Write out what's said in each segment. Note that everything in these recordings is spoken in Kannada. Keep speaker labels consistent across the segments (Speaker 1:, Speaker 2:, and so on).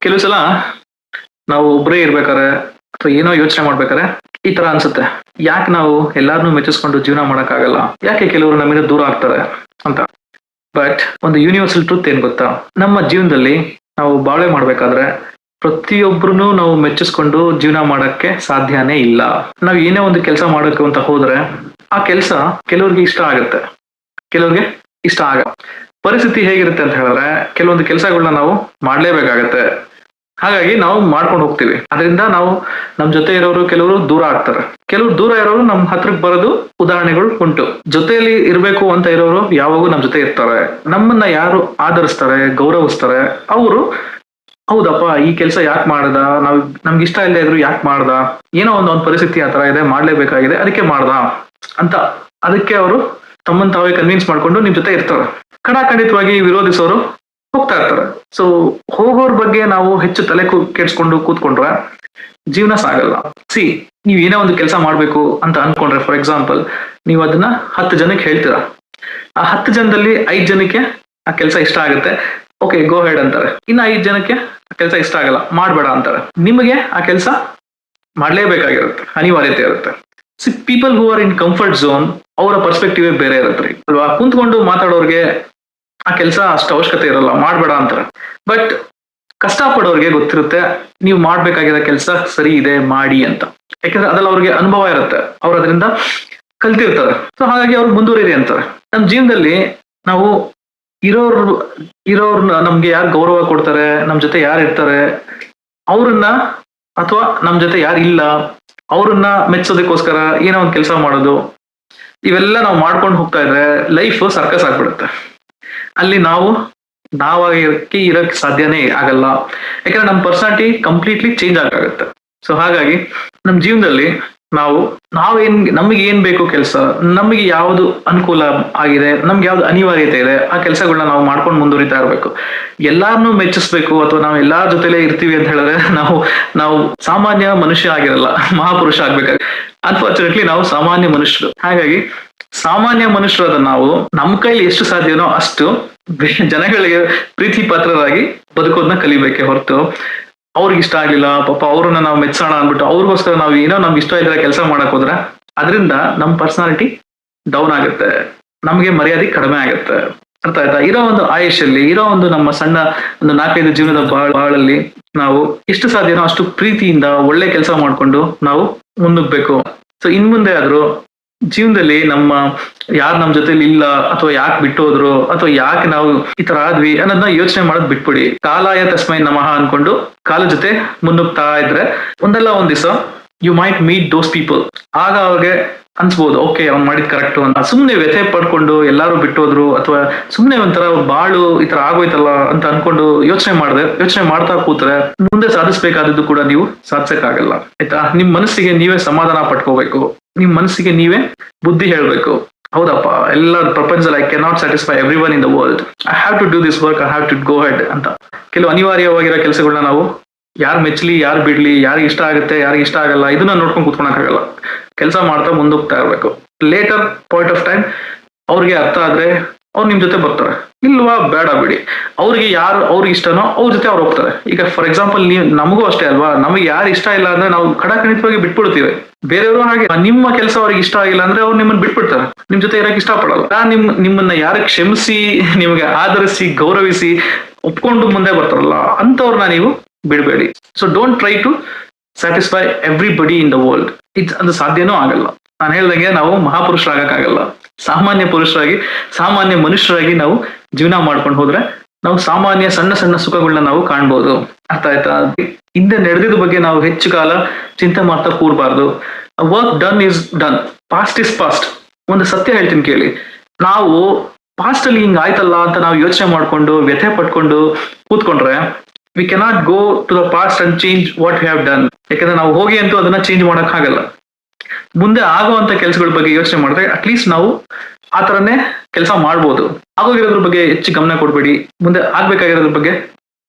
Speaker 1: ಕೆಲವು ಸಲ ನಾವು ಒಬ್ಬರೇ ಇರ್ಬೇಕಾರೆ ಅಥವಾ ಏನೋ ಯೋಚನೆ ಮಾಡ್ಬೇಕಾರೆ ಈ ತರ ಅನ್ಸುತ್ತೆ. ಯಾಕೆ ನಾವು ಎಲ್ಲಾರನ್ನೂ ಮೆಚ್ಚಿಸ್ಕೊಂಡು ಜೀವನ ಮಾಡಕ್ಕಾಗಲ್ಲ? ಯಾಕೆ ಕೆಲವರು ನಮ್ಮಿಂದ ದೂರ ಆಗ್ತಾರೆ ಅಂತ? ಬಟ್ ಒಂದು ಯೂನಿವರ್ಸಲ್ ಟ್ರೂತ್ ಏನ್ ಗೊತ್ತಾ? ನಮ್ಮ ಜೀವನದಲ್ಲಿ ನಾವು ಬಾಳೆ ಮಾಡ್ಬೇಕಾದ್ರೆ ಪ್ರತಿಯೊಬ್ಬರನ್ನು ನಾವು ಮೆಚ್ಚಿಸ್ಕೊಂಡು ಜೀವನ ಮಾಡಕ್ಕೆ ಸಾಧ್ಯನೇ ಇಲ್ಲ. ನಾವು ಏನೇ ಒಂದು ಕೆಲಸ ಮಾಡಬೇಕು ಅಂತ ಹೋದ್ರೆ ಆ ಕೆಲಸ ಕೆಲವ್ರಿಗೆ ಇಷ್ಟ ಆಗುತ್ತೆ. ಕೆಲವ್ರಿಗೆ ಇಷ್ಟ ಆಗ ಪರಿಸ್ಥಿತಿ ಹೇಗಿರುತ್ತೆ ಅಂತ ಹೇಳಿದ್ರೆ ಕೆಲವೊಂದು ಕೆಲಸಗಳನ್ನ ನಾವು ಮಾಡ್ಲೇಬೇಕಾಗತ್ತೆ. ಹಾಗಾಗಿ ನಾವು ಮಾಡ್ಕೊಂಡು ಹೋಗ್ತೀವಿ. ಅದರಿಂದ ನಾವು ನಮ್ ಜೊತೆ ಇರೋರು ಕೆಲವರು ದೂರ ಆಗ್ತಾರೆ. ಕೆಲವರು ದೂರ ಇರೋರು ನಮ್ ಹತ್ರಕ್ಕೆ ಬರೋದು ಉದಾಹರಣೆಗಳು ಉಂಟು. ಜೊತೆಯಲ್ಲಿ ಇರ್ಬೇಕು ಅಂತ ಇರೋರು ಯಾವಾಗೂ ನಮ್ ಜೊತೆ ಇರ್ತಾರೆ. ನಮ್ಮನ್ನ ಯಾರು ಆಧರಿಸ್ತಾರೆ, ಗೌರವಿಸ್ತಾರೆ, ಅವರು, ಹೌದಪ್ಪ, ಈ ಕೆಲಸ ಯಾಕೆ ಮಾಡ್ದ? ನಾವ್ ನಮ್ಗೆ ಇಷ್ಟ ಇಲ್ಲದೆ ಇದ್ರು ಯಾಕೆ ಮಾಡ್ದ? ಏನೋ ಒಂದು ಒಂದು ಪರಿಸ್ಥಿತಿ ಆ ತರ ಇದೆ, ಮಾಡ್ಲೇಬೇಕಾಗಿದೆ, ಅದಕ್ಕೆ ಮಾಡ್ದ? ಅಂತ ಅದಕ್ಕೆ ಅವರು ತಮ್ಮನ್ ತಾವೇ ಕನ್ವಿನ್ಸ್ ಮಾಡ್ಕೊಂಡು ನಿಮ್ ಜೊತೆ ಇರ್ತಾರೆ. ಖಡಾಖಂಡಿತವಾಗಿ ವಿರೋಧಿಸೋರು ಹೋಗ್ತಾ ಇರ್ತಾರೆ. ಸೊ ಹೋಗೋರ್ ಬಗ್ಗೆ ನಾವು ಹೆಚ್ಚು ತಲೆ ಕೆಡ್ಸ್ಕೊಂಡು ಕೂತ್ಕೊಂಡ್ರೆ ಜೀವನ ಸಾಗಲ್ಲ. ಸಿ ನೀವ್ ಏನೇ ಒಂದು ಕೆಲಸ ಮಾಡ್ಬೇಕು ಅಂತ ಅನ್ಕೊಂಡ್ರೆ ಫಾರ್ ಎಕ್ಸಾಂಪಲ್ ನೀವು ಅದನ್ನ ಹತ್ತು ಜನಕ್ಕೆ ಹೇಳ್ತೀರಾ? ಆ ಹತ್ತು ಜನದಲ್ಲಿ ಐದ್ ಜನಕ್ಕೆ ಆ ಕೆಲಸ ಇಷ್ಟ ಆಗುತ್ತೆ. ಓಕೆ ಗೋ ಹೆಡ್ ಅಂತಾರೆ. ಇನ್ನು ಐದ್ ಜನಕ್ಕೆ ಆ ಕೆಲಸ ಇಷ್ಟ ಆಗಲ್ಲ, ಮಾಡಬೇಡ ಅಂತಾರೆ. ನಿಮಗೆ ಆ ಕೆಲಸ ಮಾಡ್ಲೇಬೇಕಾಗಿರುತ್ತೆ, ಅನಿವಾರ್ಯತೆ ಇರುತ್ತೆ. See people who are in comfort zone ಅವರ ಪರ್ಸ್ಪೆಕ್ಟಿವ್ ಬೇರೆ ಇರುತ್ತೆ ಅಲ್ವಾ? ಕುಂತ್ಕೊಂಡು ಮಾತಾಡೋರ್ಗೆ ಆ ಕೆಲಸ ಅಷ್ಟು ಅವಶ್ಯಕತೆ ಇರಲ್ಲ, ಮಾಡಬೇಡ ಅಂತಾರೆ. ಬಟ್ ಕಷ್ಟಪಡೋರ್ಗೆ ಗೊತ್ತಿರುತ್ತೆ, ನೀವು ಮಾಡ್ಬೇಕಾಗಿರೋ ಕೆಲಸ ಸರಿ ಇದೆ, ಮಾಡಿ ಅಂತ. ಯಾಕಂದ್ರೆ ಅದೆಲ್ಲ ಅವ್ರಿಗೆ ಅನುಭವ ಇರುತ್ತೆ. ಅವ್ರು ಅದರಿಂದ ಕಲ್ತಿರ್ತಾರೆ. ಸೊ ಹಾಗಾಗಿ ಅವ್ರು ಮುಂದುವರಿರಿ ಅಂತಾರೆ. ನಮ್ಮ ಜೀವನದಲ್ಲಿ ನಾವು ಇರೋರ್ ಇರೋರ್ನ ನಮ್ಗೆ ಯಾರು ಗೌರವ ಕೊಡ್ತಾರೆ, ನಮ್ ಜೊತೆ ಯಾರು ಇರ್ತಾರೆ, ಅವ್ರನ್ನ ಅಥವಾ ನಮ್ ಜೊತೆ ಯಾರು ಇಲ್ಲ, ಅವ್ರನ್ನ ಮೆಚ್ಚೋದಕ್ಕೋಸ್ಕರ ಏನೋ ಒಂದು ಕೆಲಸ ಮಾಡೋದು, ಇವೆಲ್ಲ ನಾವು ಮಾಡ್ಕೊಂಡು ಹೋಗ್ತಾ ಇದ್ರೆ ಲೈಫ್ ಸರ್ಕಸ್ ಆಗ್ಬಿಡುತ್ತೆ. ಅಲ್ಲಿ ನಾವು ನಾವಾಗಿರಕ್ಕೆ ಇರಕ್ ಸಾಧ್ಯನೇ ಆಗಲ್ಲ. ಯಾಕಂದ್ರೆ ನಮ್ಮ ಪರ್ಸನಾಲಿಟಿ ಕಂಪ್ಲೀಟ್ಲಿ ಚೇಂಜ್ ಆಗುತ್ತೆ ಸೊ ಹಾಗಾಗಿ ನಮ್ಮ ಜೀವನದಲ್ಲಿ ನಾವು, ನಾವೇನ್, ನಮಗೆ ಏನ್ ಬೇಕು ಕೆಲಸ, ನಮಗೆ ಯಾವ್ದು ಅನುಕೂಲ ಆಗಿದೆ, ನಮ್ಗೆ ಯಾವ್ದು ಅನಿವಾರ್ಯತೆ ಇದೆ, ಆ ಕೆಲಸಗಳನ್ನ ನಾವು ಮಾಡ್ಕೊಂಡು ಮುಂದುವರಿತಾ ಇರಬೇಕು. ಎಲ್ಲಾರನ್ನೂ ಮೆಚ್ಚಿಸ್ಬೇಕು ಅಥವಾ ನಾವು ಎಲ್ಲಾರ ಜೊತೆಲೇ ಇರ್ತೀವಿ ಅಂತ ಹೇಳಿದ್ರೆ ನಾವು ನಾವು ಸಾಮಾನ್ಯ ಮನುಷ್ಯ ಆಗಿರಲ್ಲ, ಮಹಾಪುರುಷ ಆಗ್ಬೇಕಾಗಿ ಅನ್ಫಾರ್ಚುನೇಟ್ಲಿ ನಾವು ಸಾಮಾನ್ಯ ಮನುಷ್ಯರು. ಹಾಗಾಗಿ ಸಾಮಾನ್ಯ ಮನುಷ್ಯರಾದ ನಾವು ನಮ್ಮ ಕೈಲಿ ಎಷ್ಟು ಸಾಧ್ಯನೋ ಅಷ್ಟು ಜನಗಳಿಗೆ ಪ್ರೀತಿ ಪಾತ್ರರಾಗಿ ಬದುಕೋದನ್ನ ಕಲಿಬೇಕೆ ಹೊರತು ಅವ್ರಿಗೆ ಇಷ್ಟ ಆಗಿಲ್ಲ ಪಾಪ ಅವ್ರನ್ನ ನಾವು ಮೆಚ್ಚೋಣ ಅಂದ್ಬಿಟ್ಟು ಅವ್ರಿಗೋಸ್ಕರ ನಾವು ಏನೋ ನಮ್ಗೆ ಇಷ್ಟ ಇದ್ರೆ ಕೆಲಸ ಮಾಡಕ್ ಹೋದ್ರೆ ಅದರಿಂದ ನಮ್ಮ ಪರ್ಸನಾಲಿಟಿ ಡೌನ್ ಆಗುತ್ತೆ. ನಮಗೆ ಮರ್ಯಾದೆ ಕಡಿಮೆ ಆಗುತ್ತೆ. ಅರ್ಥ ಆಯ್ತಾ? ಇರೋ ಒಂದು ಆಯುಷಲ್ಲಿ ಇರೋ ಒಂದು ನಮ್ಮ ಸಣ್ಣ ಒಂದು ನಾಲ್ಕೈದು ಜೀವನದ ಬಾಳ್ ಬಾಳಲ್ಲಿ ನಾವು ಎಷ್ಟು ಸಾಧ್ಯನೋ ಅಷ್ಟು ಪ್ರೀತಿಯಿಂದ ಒಳ್ಳೆ ಕೆಲಸ ಮಾಡ್ಕೊಂಡು ನಾವು ಮುನ್ನುಗ್ಬೇಕು ಸೊ ಇನ್ ಮುಂದೆ ಆದ್ರೂ ಜೀವನದಲ್ಲಿ ನಮ್ಮ ಯಾರು ನಮ್ಮ ಜೊತೆಲಿ ಇಲ್ಲ, ಅಥವಾ ಯಾಕೆ ಬಿಟ್ಟೋದ್ರು, ಅಥವಾ ಯಾಕೆ ನಾವು ಈ ತರ ಆದ್ವಿ ಅನ್ನೋದನ್ನ ಯೋಚನೆ ಮಾಡೋದ್ ಬಿಟ್ಬಿಡಿ. ಕಾಲಾಯ ತಸ್ಮೈ ನಮಃ ಅನ್ಕೊಂಡು ಕಾಲ ಜೊತೆ ಮುನ್ನುಗ್ತಾ ಇದ್ರೆ ಒಂದಲ್ಲ ಒಂದ್ ದಿವಸ you might meet those people ಆಗ ಅವ್ರಿಗೆ ಅನ್ಸ್ಬೋದು ಓಕೆ ಅವ್ನು ಮಾಡಿದ್ ಕರೆಕ್ಟ್ ಅಂತ. ಸುಮ್ಮನೆ ವ್ಯಥೆ ಪಡ್ಕೊಂಡು ಎಲ್ಲಾರು ಬಿಟ್ಟೋದ್ರು ಅಥವಾ ಸುಮ್ನೆ ಒಂಥರ ಬಾಳು ಈ ತರ ಆಗೋಯ್ತಲ್ಲ ಅಂತ ಅನ್ಕೊಂಡು ಯೋಚನೆ ಮಾಡಿದ್ರೆ ಯೋಚನೆ ಮಾಡ್ತಾ ಕೂತ್ರೆ ಮುಂದೆ ಸಾಧಿಸ್ಬೇಕಾದದ್ದು ಕೂಡ ನೀವು ಸಾಧಿಸಕ್ಕಾಗಲ್ಲ, ಆಯ್ತಾ? ನಿಮ್ ಮನಸ್ಸಿಗೆ ನೀವೇ ಸಮಾಧಾನ ಪಟ್ಕೋಬೇಕು. ನಿಮ್ ಮನಸ್ಸಿಗೆ ನೀವೇ ಬುದ್ಧಿ ಹೇಳ್ಬೇಕು. ಹೌದಪ್ಪ ಎಲ್ಲ ಪ್ರಪಂಚದಲ್ಲಿ I cannot satisfy everyone in the world I have to do this work I have to go head ಅಂತ. ಕೆಲವು ಅನಿವಾರ್ಯವಾಗಿರೋ ಕೆಲಸಗಳನ್ನ ನಾವು ಯಾರು ಮೆಚ್ಚಲಿ, ಯಾರು ಬಿಡ್ಲಿ, ಯಾರಿಗೆ ಇಷ್ಟ ಆಗುತ್ತೆ, ಯಾರಿಗೆ ಇಷ್ಟ ಆಗಲ್ಲ, ಇದನ್ನ ನೋಡ್ಕೊಂಡು ಕೂತ್ಕೊಳಕ್ಕಾಗಲ್ಲ ಕೆಲಸ ಮಾಡ್ತಾ ಮುಂದೋಗ್ತಾ ಇರ್ಬೇಕು. ಲೇಟರ್ ಪಾಯಿಂಟ್ ಆಫ್ ಟೈಮ್ ಅವ್ರಿಗೆ ಅರ್ಥ ಆದ್ರೆ ಅವ್ರು ನಿಮ್ ಜೊತೆ ಬರ್ತಾರೆ. ಇಲ್ವಾ, ಬೇಡ ಬಿಡಿ. ಅವ್ರಿಗೆ ಯಾರು ಅವ್ರಿಗೆ ಇಷ್ಟನೋ ಅವ್ರ ಜೊತೆ ಅವ್ರು ಹೋಗ್ತಾರೆ. ಈಗ ಫಾರ್ ಎಕ್ಸಾಂಪಲ್ ನೀವು, ನಮಗೂ ಅಷ್ಟೇ ಅಲ್ವಾ? ನಮಗೆ ಯಾರು ಇಷ್ಟ ಇಲ್ಲ ಅಂದ್ರೆ ನಾವು ಖಡಾಖಂಡಿತವಾಗಿ ಬಿಟ್ಬಿಡ್ತೀವಿ. ಬೇರೆಯವರು ಹಾಗೆ. ನಿಮ್ಮ ಕೆಲಸ ಅವ್ರಿಗೆ ಇಷ್ಟ ಆಗಿಲ್ಲ ಅಂದ್ರೆ ಅವ್ರು ನಿಮ್ಮನ್ನ ಬಿಟ್ಬಿಡ್ತಾರೆ. ನಿಮ್ ಜೊತೆ ಇರಕ್ಕೆ ಇಷ್ಟಪಡಲ್ಲ. ನಾ ನಿಮ್, ನಿಮ್ಮನ್ನ ಯಾರು ಕ್ಷಮಿಸಿ, ನಿಮಗೆ ಆಧರಿಸಿ ಗೌರವಿಸಿ, ಒಪ್ಕೊಂಡು ಮುಂದೆ ಬರ್ತಾರಲ್ಲ ಅಂತವ್ರನ್ನ ನೀವು ಬಿಡಬೇಡಿ. So don't try to satisfy everybody in the world ಇದು ಅಂದ್ರೆ ಸಾಧ್ಯನೂ ಆಗಲ್ಲ. ನಾನು ಹೇಳ್ದಂಗೆ ನಾವು ಮಹಾಪುರುಷರಾಗಕ್ಕಾಗಲ್ಲ. ಸಾಮಾನ್ಯ ಪುರುಷರಾಗಿ, ಸಾಮಾನ್ಯ ಮನುಷ್ಯರಾಗಿ ನಾವು ಜೀವನ ಮಾಡ್ಕೊಂಡು ಹೋದ್ರೆ ನಾವು ಸಾಮಾನ್ಯ ಸಣ್ಣ ಸಣ್ಣ ಸುಖಗಳನ್ನ ನಾವು ಕಾಣ್ಬೋದು. ಅರ್ಥ ಆಯ್ತಾ? ಹಿಂದೆ ನಡೆದಿದ್ದ ಬಗ್ಗೆ ನಾವು ಹೆಚ್ಚು ಕಾಲ ಚಿಂತೆ ಮಾಡ್ತಾ ಕೂರ್ಬಾರ್ದು. Work done is done past is past ಒಂದು ಸತ್ಯ ಹೇಳ್ತೀನಿ ಕೇಳಿ. ನಾವು ಪಾಸ್ಟ್ ಅಲ್ಲಿ ಹಿಂಗ್ ಆಯ್ತಲ್ಲ ಅಂತ ನಾವು ಯೋಚನೆ ಮಾಡ್ಕೊಂಡು ವ್ಯಥೆ ಪಟ್ಕೊಂಡು ಕೂತ್ಕೊಂಡ್ರೆ we cannot go to the past and change what have done ಯಾಕಂದ್ರೆ ನಾವು ಹೋಗಿ ಅಂತೂ ಅದನ್ನ ಚೇಂಜ್ ಮಾಡಕ್ ಆಗಲ್ಲ. ಮುಂದೆ ಆಗುವಂತ ಕೆಲಸಗಳ ಬಗ್ಗೆ ಯೋಚನೆ ಮಾಡಿದ್ರೆ ಅಟ್ಲೀಸ್ಟ್ ನಾವು ಆ ತರನೇ ಕೆಲಸ ಮಾಡ್ಬೋದು. ಆಗೋಗಿರೋದ್ರ ಬಗ್ಗೆ ಹೆಚ್ಚು ಗಮನ ಕೊಡ್ಬೇಡಿ. ಮುಂದೆ ಆಗ್ಬೇಕಾಗಿರೋದ್ರ ಬಗ್ಗೆ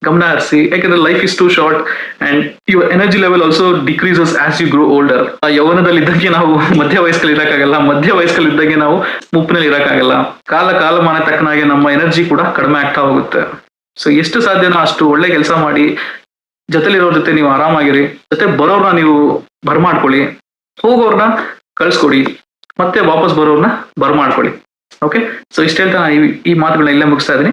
Speaker 1: ಗಮನ ಹರಿಸಿ. ಯಾಕಂದ್ರೆ life is too short and your energy level also decreases as you grow older ಯೌವನದಲ್ಲಿ ಇದ್ದಂಗೆ ನಾವು ಮಧ್ಯ ವಯಸ್ಕಲ್ಲಿ ಇರಕ್ಕಾಗಲ್ಲ. ಮಧ್ಯ ವಯಸ್ಕಲ್ಲಿ ಇದ್ದಂಗೆ ನಾವು ಮುಪ್ಪಿನಲ್ಲಿ ಇರಕ್ಕಾಗಲ್ಲ. ಕಾಲ ಕಾಲಮಾನ ತಕ್ಕನಾಗೆ ನಮ್ಮ ಎನರ್ಜಿ ಕೂಡ ಕಡಿಮೆ ಆಗ್ತಾ ಹೋಗುತ್ತೆ. ಸೊ ಎಷ್ಟು ಸಾಧ್ಯನೋ ಅಷ್ಟು ಒಳ್ಳೆ ಕೆಲಸ ಮಾಡಿ, ಜೊತೆಲಿರೋರ್ ಜೊತೆ ನೀವು ಆರಾಮಾಗಿರಿ, ಜೊತೆ ಬರೋರ್ನ ನೀವು ಬರ್ಮಾಡ್ಕೊಳ್ಳಿ, ಹೋಗೋರ್ನ ಕಳ್ಸ್ಕೊಡಿ, ಮತ್ತೆ ವಾಪಸ್ ಬರೋರ್ನ ಬರ್ಮಾಡ್ಕೊಳ್ಳಿ. ಓಕೆ ಸೊ ಇಷ್ಟೇ ಹೇಳ್ತಾ ನಾನು ಈ- ಮಾತುಗಳನ್ನ ಇಲ್ಲೇ ಮುಗಿಸ್ತಾ ಇದ್ದೀನಿ.